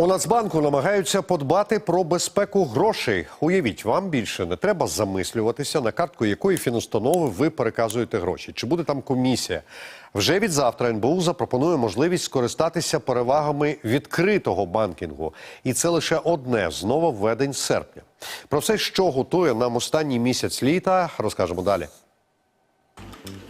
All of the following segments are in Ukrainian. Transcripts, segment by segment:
У Нацбанку намагаються подбати про безпеку грошей. Уявіть, вам більше не треба замислюватися, на картку якої фінустанови ви переказуєте гроші. Чи буде там комісія? Вже від завтра НБУ запропонує можливість скористатися перевагами відкритого банкінгу. І це лише одне з нововведень серпня. Про все, що готує нам останній місяць літа, розкажемо далі.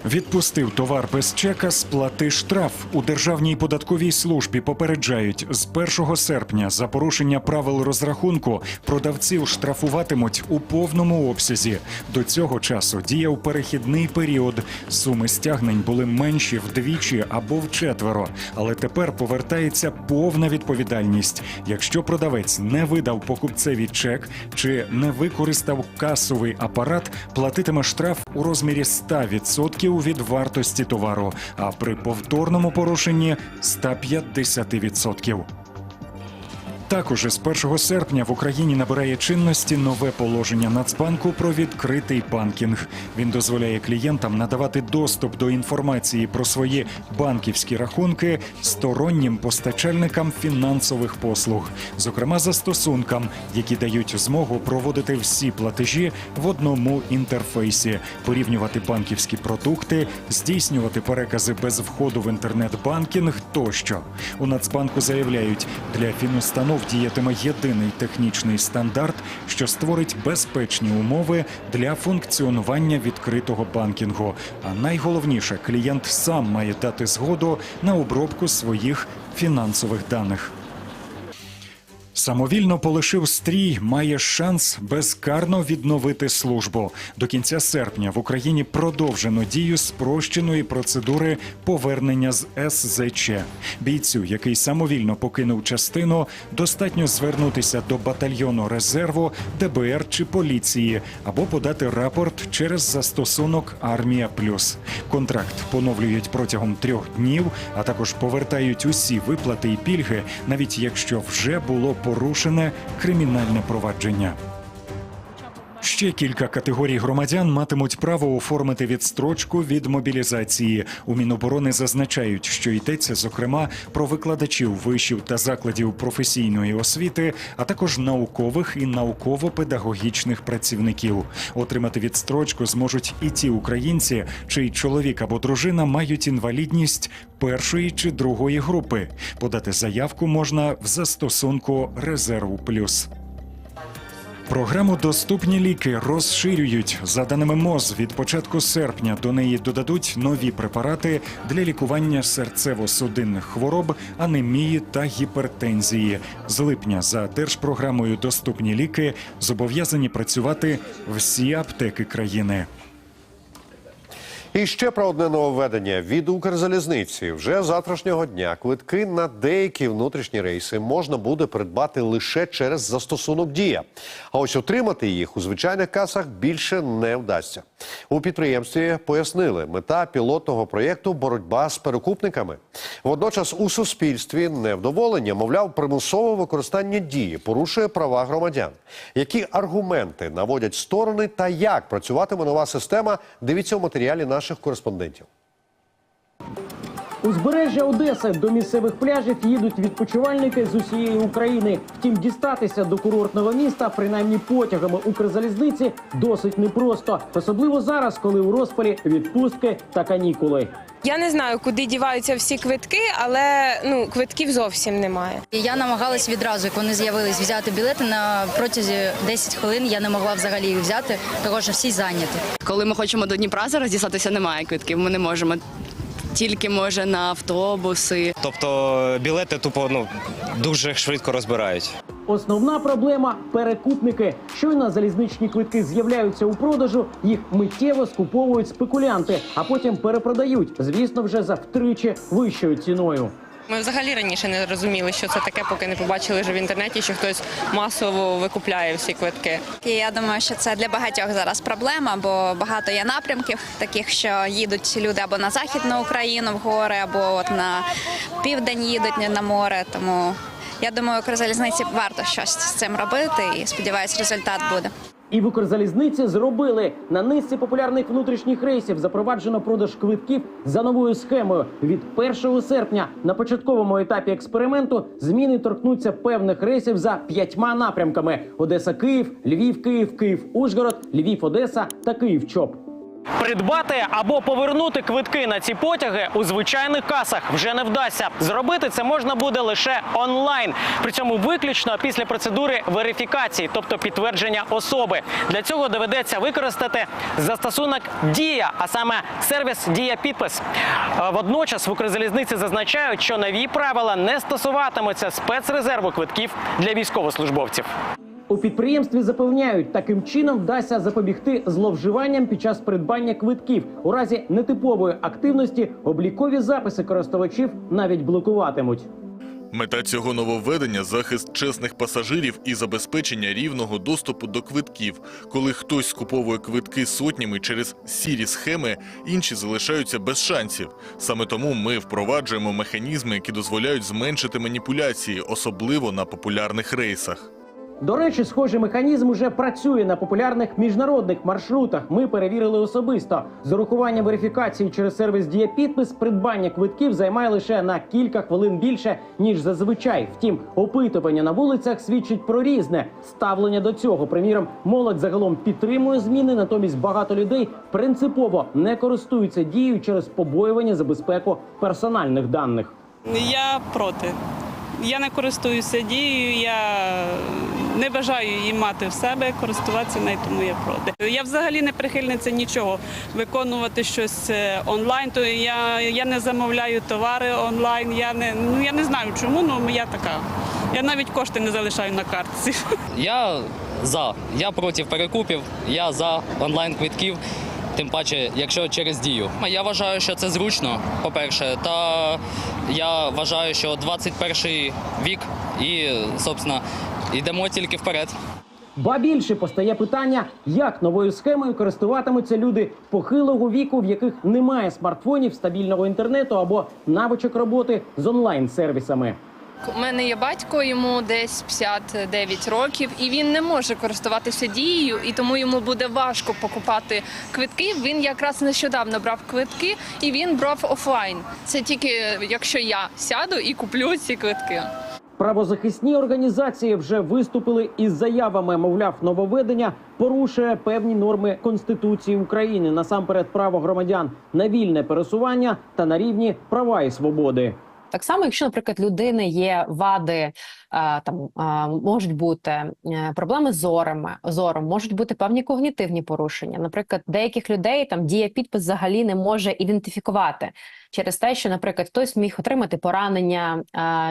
Відпустив товар без чека, сплати штраф. У Державній податковій службі попереджають, з 1 серпня за порушення правил розрахунку продавців штрафуватимуть у повному обсязі. До цього часу діяв перехідний період. Суми стягнень були менші вдвічі або вчетверо. Але тепер повертається повна відповідальність. Якщо продавець не видав покупцеві чек чи не використав касовий апарат, платитиме штраф у розмірі 100% від вартості товару, а при повторному порушенні 150%. Також із 1 серпня в Україні набирає чинності нове положення Нацбанку про відкритий банкінг. Він дозволяє клієнтам надавати доступ до інформації про свої банківські рахунки стороннім постачальникам фінансових послуг, зокрема застосункам, які дають змогу проводити всі платежі в одному інтерфейсі, порівнювати банківські продукти, здійснювати перекази без входу в інтернет-банкінг тощо. У Нацбанку заявляють, для фінустанов діятиме єдиний технічний стандарт, що створить безпечні умови для функціонування відкритого банкінгу. А найголовніше, клієнт сам має дати згоду на обробку своїх фінансових даних. Самовільно полишив стрій, має шанс безкарно відновити службу. До кінця серпня в Україні продовжено дію спрощеної процедури повернення з СЗЧ. Бійцю, який самовільно покинув частину, достатньо звернутися до батальйону резерву, ДБР чи поліції або подати рапорт через застосунок Армія Плюс. Контракт поновлюють протягом трьох днів, а також повертають усі виплати і пільги, навіть якщо вже було порушене кримінальне провадження. Ще кілька категорій громадян матимуть право оформити відстрочку від мобілізації. У Міноборони зазначають, що йдеться зокрема про викладачів вишів та закладів професійної освіти, а також наукових і науково-педагогічних працівників. Отримати відстрочку зможуть і ті українці, чий чоловік або дружина мають інвалідність першої чи другої групи. Подати заявку можна в застосунку Резерв Плюс. Програму Доступні ліки розширюють. За даними МОЗ, від початку серпня до неї додадуть нові препарати для лікування серцево-судинних хвороб, анемії та гіпертензії. З липня за держпрограмою Доступні ліки зобов'язані працювати всі аптеки країни. І ще про одне нововведення від Укрзалізниці. Вже завтрашнього дня квитки на деякі внутрішні рейси можна буде придбати лише через застосунок Дія. А ось отримати їх у звичайних касах більше не вдасться. У підприємстві пояснили, мета пілотного проєкту боротьба з перекупниками. Водночас у суспільстві невдоволення, мовляв, примусове використання дії порушує права громадян. Які аргументи наводять сторони та як працюватиме нова система? Дивіться у матеріалі наших кореспондентів. Узбережжя Одеси до місцевих пляжів їдуть відпочивальники з усієї України. Втім, дістатися до курортного міста, принаймні потягами Укрзалізниці, досить непросто, особливо зараз, коли у розпалі відпустки та канікули. Я не знаю, куди діваються всі квитки, але ну квитків зовсім немає. Я намагалась відразу, як вони з'явились, взяти білети на протязі 10 хвилин. Я не могла взагалі їх взяти, тому що всі зайняті. Коли ми хочемо до Дніпра зараз дістатися, немає квитків. Ми не можемо. Тільки може на автобуси. Тобто білети тупо ну дуже швидко розбирають. Основна проблема перекупники. Щойно залізничні квитки з'являються у продажу, їх миттєво скуповують спекулянти, а потім перепродають. Звісно, вже за втричі вищою ціною. Ми взагалі раніше не розуміли, що це таке, поки не побачили вже в інтернеті, що хтось масово викупляє всі квитки. Я думаю, що це для багатьох зараз проблема, бо багато є напрямків, таких, що їдуть люди або на західну Україну в гори, або от на південь їдуть на море. Тому я думаю, Укрзалізниці варто щось з цим робити і сподіваюся, результат буде. І в Укрзалізниці зробили на низці популярних внутрішніх рейсів запроваджено продаж квитків за новою схемою. Від 1 серпня на початковому етапі експерименту зміни торкнуться певних рейсів за п'ятьма напрямками: Одеса-Київ, Львів-Київ, Київ-Ужгород, Львів-Одеса та Київ-Чоп. Придбати або повернути квитки на ці потяги у звичайних касах вже не вдасться. Зробити це можна буде лише онлайн, при цьому виключно після процедури верифікації, тобто підтвердження особи. Для цього доведеться використати застосунок Дія, а саме сервіс Дія Підпис. Водночас в Укрзалізниці зазначають, що нові правила не стосуватимуться спецрезерву квитків для військовослужбовців. У підприємстві запевняють, таким чином вдасться запобігти зловживанням під час придбання квитків. У разі нетипової активності облікові записи користувачів навіть блокуватимуть. Мета цього нововведення захист чесних пасажирів і забезпечення рівного доступу до квитків. Коли хтось скуповує квитки сотнями через сірі схеми, інші залишаються без шансів. Саме тому ми впроваджуємо механізми, які дозволяють зменшити маніпуляції, особливо на популярних рейсах. До речі, схожий механізм уже працює на популярних міжнародних маршрутах. Ми перевірили особисто. З урахуванням верифікації через сервіс Дія підпис придбання квитків займає лише на кілька хвилин більше ніж зазвичай. Втім, опитування на вулицях свідчить про різне ставлення до цього. Приміром, молодь загалом підтримує зміни, натомість багато людей принципово не користуються дією через побоювання за безпеку персональних даних. Я проти. Я не користуюся дією, я не бажаю її мати в себе, користуватися нею, тому я проти. Я взагалі не прихильниця нічого виконувати щось е, онлайн. То я, я не замовляю товари онлайн. Я не ну я не знаю чому, але я така. Я навіть кошти не залишаю на картці. Я за. Я проти перекупів, я за онлайн квитків. Тим паче, якщо через дію. Я вважаю, що це зручно, по-перше, та я вважаю, що 21 вік і, собственно, йдемо тільки вперед. Ба більше постає питання, як новою схемою користуватимуться люди похилого віку, в яких немає смартфонів, стабільного інтернету або навичок роботи з онлайн-сервісами. У мене є батько, йому десь 59 років, і він не може користуватися дією, і тому йому буде важко покупати квитки. Він якраз нещодавно брав квитки, і він брав офлайн. Це тільки якщо я сяду і куплю ці квитки. Правозахисні організації вже виступили із заявами. Мовляв, нововведення порушує певні норми Конституції України, насамперед право громадян на вільне пересування та на рівні права і свободи. Так само, якщо, наприклад, людини є вади, е, там е, можуть бути е, проблеми з зорами, зором, можуть бути певні когнітивні порушення. Наприклад, деяких людей там дія підпис взагалі не може ідентифікувати через те, що, наприклад, хтось міг отримати поранення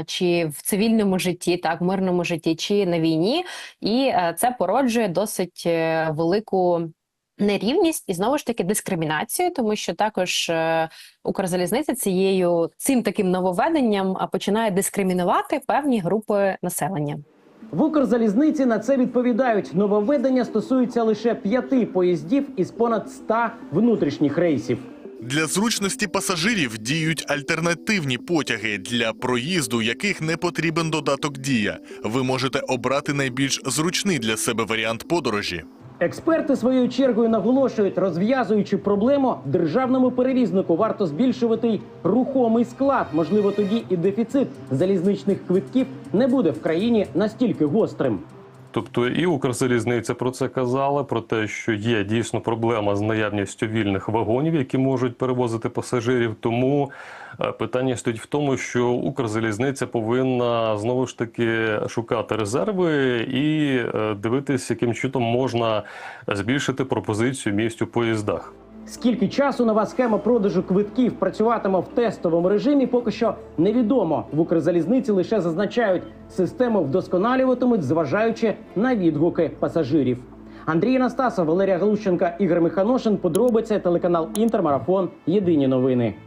чи в цивільному житті, так в мирному житті, чи на війні, і це породжує досить велику. Нерівність і знову ж таки дискримінацію, тому що також е, Укрзалізниця цією цим таким нововведенням починає дискримінувати певні групи населення. В Укрзалізниці на це відповідають. Нововведення стосується лише п'яти поїздів із понад 100 внутрішніх рейсів. Для зручності пасажирів діють альтернативні потяги, для проїзду яких не потрібен додаток дія. Ви можете обрати найбільш зручний для себе варіант подорожі. Експерти своєю чергою наголошують, розв'язуючи проблему, державному перевізнику варто збільшувати й рухомий склад. Можливо, тоді і дефіцит залізничних квитків не буде в країні настільки гострим. Тобто і Укрзалізниця про це казала, про те, що є дійсно проблема з наявністю вільних вагонів, які можуть перевозити пасажирів. Тому е, питання стоїть в тому, що Укрзалізниця повинна знову ж таки шукати резерви і е, дивитися, яким чином можна збільшити пропозицію місць у поїздах. Скільки часу нова схема продажу квитків працюватиме в тестовому режимі, поки що невідомо. В Укрзалізниці лише зазначають, систему вдосконалюватимуть, зважаючи на відгуки пасажирів. Андрій Анастасов, Валерія Галущенка, Ігор Миханошин. Подробиці телеканал Інтермарафон. Єдині новини.